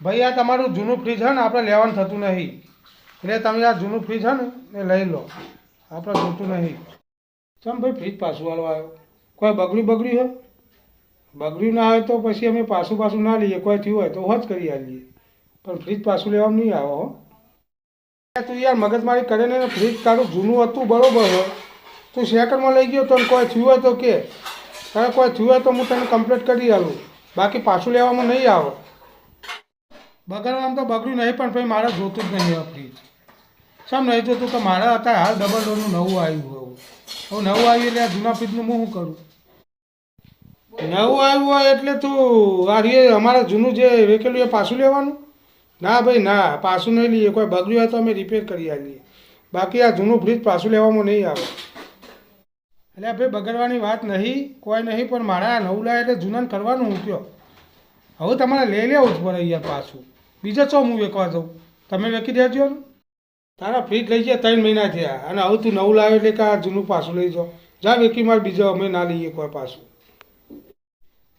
ભાઈ, આ તમારું જૂનું ફ્રીજ છે ને, આપણે લેવાનું થતું નહીં. એટલે તમે આ જૂનું ફ્રીજ છે ને, એ લઈ લો. આપણે જોતું નહીં. ચમ ભાઈ ફ્રીજ પાછું વાળવા આવ્યો. કોઈ બગડ્યું બગડ્યું હોય બગડ્યું ના હોય તો પછી અમે પાછું પાછું ના લઈએ. કોઈ થયું હોય તો હોજ કરી આવીએ પણ ફ્રીજ પાછું લેવાનું નહીં આવો તું યાર મગજમારી કરે ને ફ્રીજ તારું જૂનું હતું, બરોબર હોય તું સેકન્ડમાં લઈ ગયો તો કોઈ થયું હોય તો કે. તારે કોઈ થયું હોય તો હું તને કમ્પ્લીટ કરી આવું બાકી પાછું લેવામાં નહીં આવે. બગડવામાં તો બગડ્યું નહીં, પણ ભાઈ મારે જોતું જ નહીં આ ફ્રીજ સમ નહીં જોતું? તો મારે અત્યારે હાલ ડબલ ડોરનું નવું આવ્યું હવે હવે નવું આવ્યું એટલે આ જૂના ફ્રીજનું હું શું કરું? નવું આવ્યું હોય એટલે તું આ રે અમારે જૂનું જે વેકેલું એ પાછું લેવાનું? ના ભાઈ, ના, પાછું નહીં લઈએ. કોઈ બગડ્યું હોય તો અમે રિપેર કરી આવીએ. બાકી આ જૂનું ફ્રીજ પાછું લેવામાં નહીં આવે. એટલે ભાઈ બગડવાની વાત નહીં, કોઈ નહીં, પણ મારા નવું લાવે એટલે જૂનાને કરવાનું હું કયો? હવે તમારે લઈ લેવું જ પડે યાર પાછું. બીજે ચો હું વેકવા દઉં તમે વેકી દેજો ને. તારા ફ્રીજ લઈ જાય ત્રણ મહિના થયા અને હવે તું નવું લાવે એટલે કે આ જૂનું પાછું લઈ જાઓ. જા વેકી માર બીજા અમે ના લઈએ કોઈ પાછું.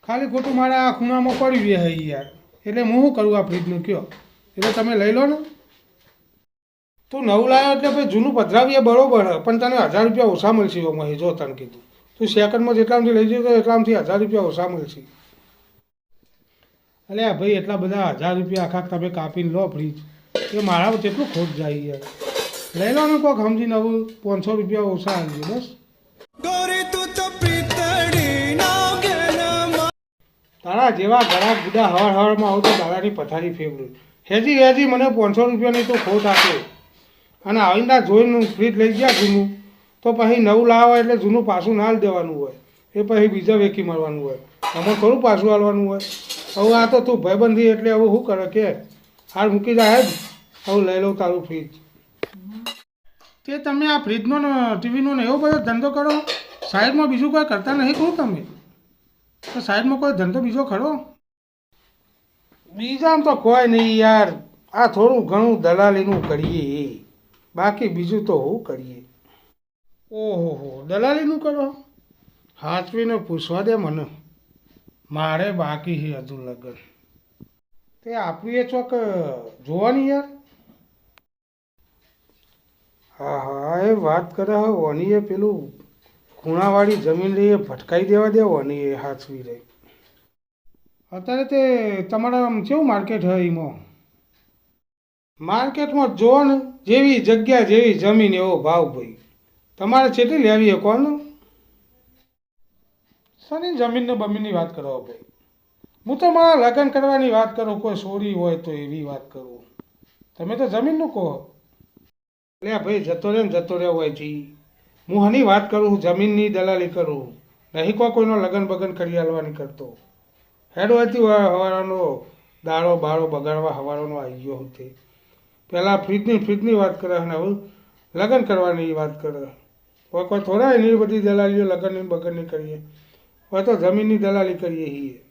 ખાલી ખોટું મારા આ ખૂણામાં પડી રહે હે યાર. એટલે હું શું કરું આ ફ્રીજનું કયો? એટલે તમે લઈ લો ને. તું નવું લાવ્યો એટલે ભાઈ જૂનું પધરાવીએ બરોબર પણ તને હજાર રૂપિયા ઓછા મળશે એમાં જો તને કીધું. તું સેકન્ડમાં જેટલામાંથી લઈ જતો એટલામાંથી હજાર રૂપિયા ઓછા મળશે. અલે આ ભાઈ એટલા બધા હજાર રૂપિયા આખા તમે કાપીને લો ફ્રીજ એ મારા કેટલું ખોટ જાય યાર. લઈ લો ને કોઈક સમજી નવું પાંચસો રૂપિયા ઓછા આવજો બસ. તારા જેવા ઘણા બધા હવાર હવારમાં આવું તો તારાની પથારી ફેવરેટ હેજી હેજી મને પાંચસો રૂપિયાની તો ખોટ આપે. અને આવીને જોઈને ફ્રીજ લઈ ગયા જૂનું તો પછી નવું લાવવા એટલે જૂનું પાછું ના દેવાનું હોય. એ પછી બીજા વેકી મારવાનું હોય. આમાં થોડું પાછું હાલવાનું હોય. હવે આ તો તું ભાઈબંધી એટલે હવે શું કરે કે? હાલ મૂકી જાય જ હવે લઈ લઉં તારું ફ્રીજ તે તમે આ ફ્રીજનો ને ટીવીનો ને એવો બધો ધંધો કરો. સાઈડમાં બીજું કોઈ કરતા નહીં કહું તમે. તો સાઈડમાં કોઈ ધંધો બીજો ખરો? બીજામાં તો કોઈ નહીં યાર. આ થોડું ઘણું દલાલીનું કરીએ. બાકી બીજું તો હું કરીએ. ઓહો હો દલાલીનું કરો? હાચવીને પૂછવા દે મને. મારે બાકી છે હજુ લગ્ન. તે આપીએ એ ચોક જોવાની યાર? હા હા એ વાત કરે હવે ઓની પેલું ખૂણાવાળી જમીન રહી એ ભટકાઈ દેવા દે ઓની એ હાચવી રહી. અત્યારે તે તમારા આમ કેવું માર્કેટ હોય એમાં? માર્કેટમાં જો ને જેવી જગ્યા જેવી જમીન એવો ભાવ ભાઈ. તમારે કેટલી લેવી કોણ શની જમીનને બમીનની વાત કરો ભાઈ હું તો મારા લગ્ન કરવાની વાત કરું, કોઈ સોરી હોય તો એવી વાત કરું. તમે તો જમીનનું કહો. એટલે ભાઈ, જતો રહે ને જતો રહ્યો હોય જી. હું હની વાત કરું જમીનની દલાલી કરું. નહીં કોઈ કોઈનો લગ્ન બગન કરી હાલવાની કરતો હેડવાથી હવારાનો દાળો બાળો બગાડવા હવારાનો આવી ગયો હતો. પહેલાં ફ્રીજની ફ્રીજની વાત કરે અને હવે? લગ્ન કરવાની વાત કરે. કોઈ કોઈ થોડા એની બધી દલાલીઓ લગ્નની બગનની કરીએ. હવે તો જમીનની દલાલી કરીએ છીએ.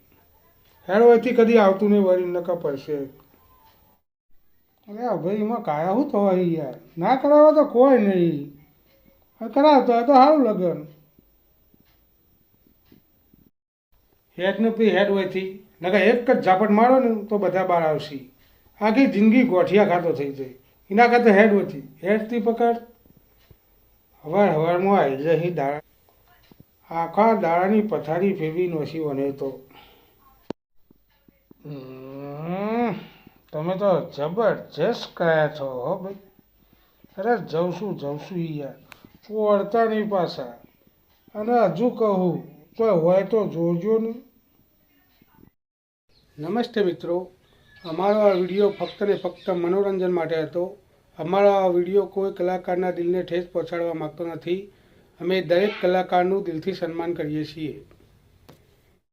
હેડવાથી કદી આવતું નહીં, વળી નકા પડશે. અરે ભાઈ, એમાં કાયા શું થવા યાર? ના કરાવે તો કોઈ નહીં. કરાવતો હોય તો સારું લગ્ન. હેડનું પી હેડ હોયથી નકા એક જ ઝાપટ મારો ને, તો બધા બહાર આવશે. આખી જિંદગી ગોઠિયા ખાતો થઈ જાય. એના ખાતે હેડ હોયથી હેડથી પકડ. હવાર હવારમાં આવી જાય, દાડા આખા દાડાની પથારી ફેરવી નોસી વને તો. તમે તો જબરજસ્ત કયા છો હો ભાઈ. અરે જઉં છું જઉં છું યાર. વળતા નહીં પાછા. અને હજુ કહું તો હોય તો જોજો ને નમસ્તે મિત્રો. અમારો આ વીડિયો ફક્ત ને ફક્ત મનોરંજન માટે હતો. અમારો આ વીડિયો કોઈ કલાકારના દિલને ઠેસ પહોંચાડવા માગતો નથી. અમે દરેક કલાકારનું દિલથી સન્માન કરીએ છીએ.